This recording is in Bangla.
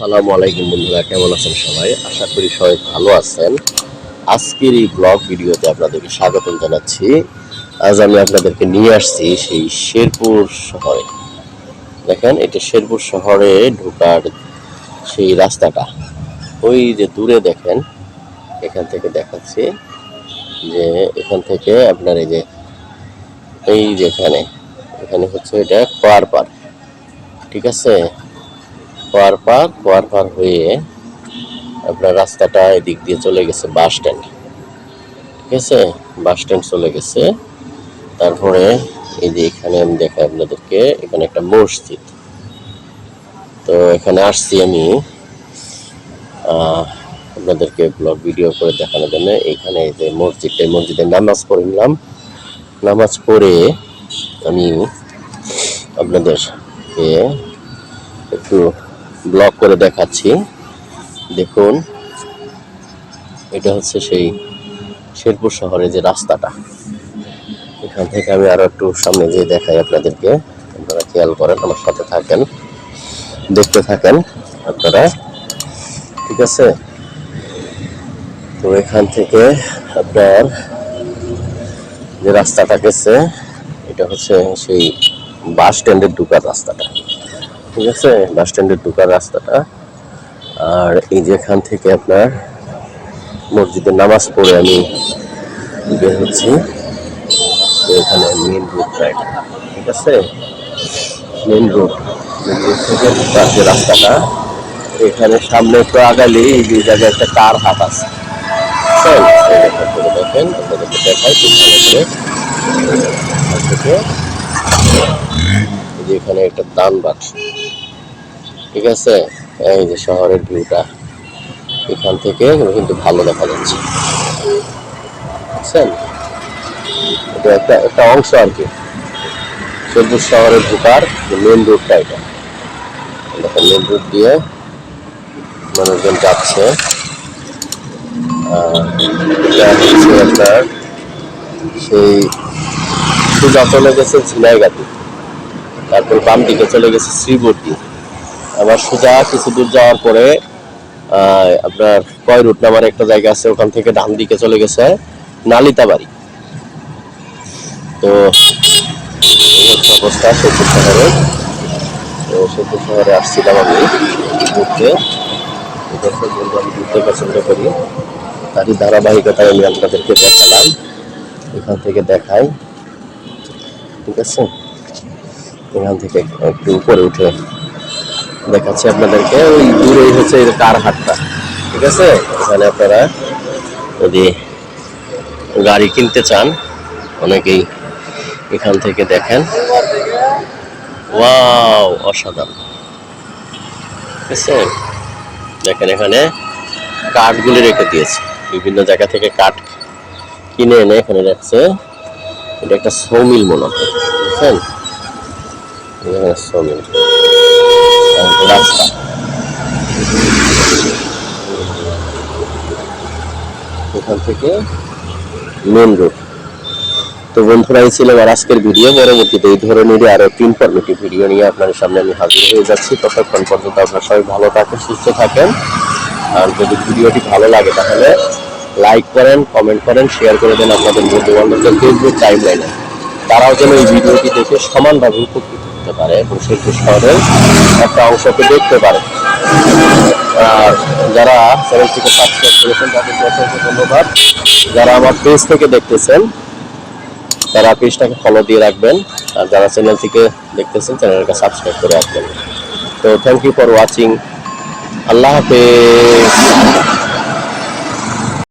আসসালামু আলাইকুম বন্ধুরা, কেমন আছেন সবাই? আশা করি সবাই ভালো আছেন। আজকের এই ব্লগ ভিডিওতে আপনাদেরকে স্বাগতম জানাচ্ছি। আজ আমি আপনাদেরকে নিয়ে আসছি সেই শেরপুর শহরে। দেখেন, এটা শেরপুর শহরে ঢোকার সেই রাস্তাটা। ওই যে দূরে দেখেন, এখান থেকে দেখাচ্ছি যে এখান থেকে আপনার এই যে, এই যেখানে এখানে হচ্ছে এটা খোয়ার পার ঠিক আছে? খোয়ার পার খোয়ার পার হয়ে আপনার রাস্তাটা এদিক দিয়ে চলে গেছে বাস স্ট্যান্ড ঠিক আছে? বাস স্ট্যান্ড চলে গেছে। তারপরে এই যে এখানে আমি দেখাই আপনাদেরকে, এখানে একটা মসজিদ। তো এখানে আসছি আমি আপনাদেরকে ব্লগ ভিডিও করে দেখানোর জন্য। এখানে যে মসজিদটা মসজিদে নামাজ পড়ে নিলাম। নামাজ পড়ে আমি আপনাদেরকে একটু ব্লগ করে দেখাচ্ছি। দেখুন, এটা হচ্ছে সেই শেরপুর শহরে যে রাস্তাটা। এখান থেকে আমি আরও একটু সামনে যেয়ে দেখাই আপনাদেরকে। আপনারা খেয়াল করেন, আমার সাথে থাকেন, দেখতে থাকেন আপনারা। ঠিক আছে? তো এখান থেকে আপনার যে রাস্তাটা গেছে, এটা হচ্ছে সেই বাস স্ট্যান্ডের ঢুকার রাস্তাটা। ঠিক আছে? বাস স্ট্যান্ডের ঢুকার রাস্তাটা। আর এই যে এখান থেকে আপনার মসজিদে নামাজ পড়ে আমি বের হচ্ছি। তো এখানে মেন রোডটা ঠিক আছে? মেন রোড থেকে ঢুকার যে রাস্তাটা, এখানে সামনে একটু আগালে এই জায়গায় একটা কার হাট আছে। দেখেন আপনাদেরকে করে থেকে এখানে একটা দান বাক্স। ঠিক আছে? এই যে শহরের ভিউটা এখান থেকে কিন্তু ভালো দেখা যাচ্ছে। বুঝছেন? এটা একটা একটা অংশ আর কি। শেরপুর শহরের ঢোকার মেন রোডটা এটা। দেখেন মেন রোড দিয়ে মানুষজন যাচ্ছে। আপনার সেই সোজা চলে গেছে ঝিনাইগাতি। তারপর বাম দিকে চলে গেছে শ্রীবর্তী। আবার সোজা কিছু দূর যাওয়ার পরে আপনার কয় রুট নামার একটা জায়গা আছে, ওখান থেকে ডান দিকে চলে গেছে নালিতাবাড়ি। তো অবস্থা শেরপুর শহরে। তো শেরপুর শহরে আসছিলাম আমি ঘুরতে। আমি ঘুরতে পছন্দ করি। তারই ধারাবাহিকতায় আমি আপনাদেরকে দেখালাম। এখান থেকে দেখাই। ঠিক আছে? এখান থেকে একটু উপরে উঠে দেখাচ্ছি আপনাদেরকে। ওই দূরেই হচ্ছে কার হাটটা। ঠিক আছে? এখানে আপনারা যদি গাড়ি কিনতে চান, অনেকেই এখান থেকে দেখেন। ওয়াও, অসাধারণ। ঠিক আছে? দেখেন এখানে কাঠগুলি রেখে দিয়েছে। বিভিন্ন জায়গা থেকে কাঠ কিনে এনে এখানে রাখছে। এটা একটা সৌমিল মনে হয় বুঝছেন? এখানে এটা রাস্তা এখান থেকে মেন রোড তো বন্ধুরা এই ছিল আমার আজকের ভিডিও পরবর্তীতে এই ধরনেরই আরও একটি ইনফরমেটিভ ভিডিও নিয়ে আপনার সামনে আমি হাজির হয়ে যাচ্ছি। ততক্ষণ পর্যন্ত আপনারা সবাই ভালো থাকেন সুস্থ থাকেন। আর যদি ভিডিওটি ভালো লাগে তাহলে লাইক করেন কমেন্ট করেন শেয়ার করে দেন আপনাদের বন্ধু বান্ধবদের ফেসবুক টাইম লাইনে তারাও যেন এই ভিডিওটি দেখে সমানভাবে উপকৃত হতে পারে এবং শিল্পী শহরের একটা অংশকে দেখতে পারে। আর যারা চ্যানেলটিকে সাবস্ক্রাইব করেছেন তাদেরকে অসংখ্য ধন্যবাদ। যারা আমার পেজ থেকে দেখতেছেন, তারা পেজটাকে ফলো দিয়ে রাখবেন। আর যারা চ্যানেল থেকে দেখতেছেন চ্যানেলটাকে সাবস্ক্রাইব করে রাখবেন। তো থ্যাংক ইউ ফর ওয়াচিং আল্লাহ হাফেজ।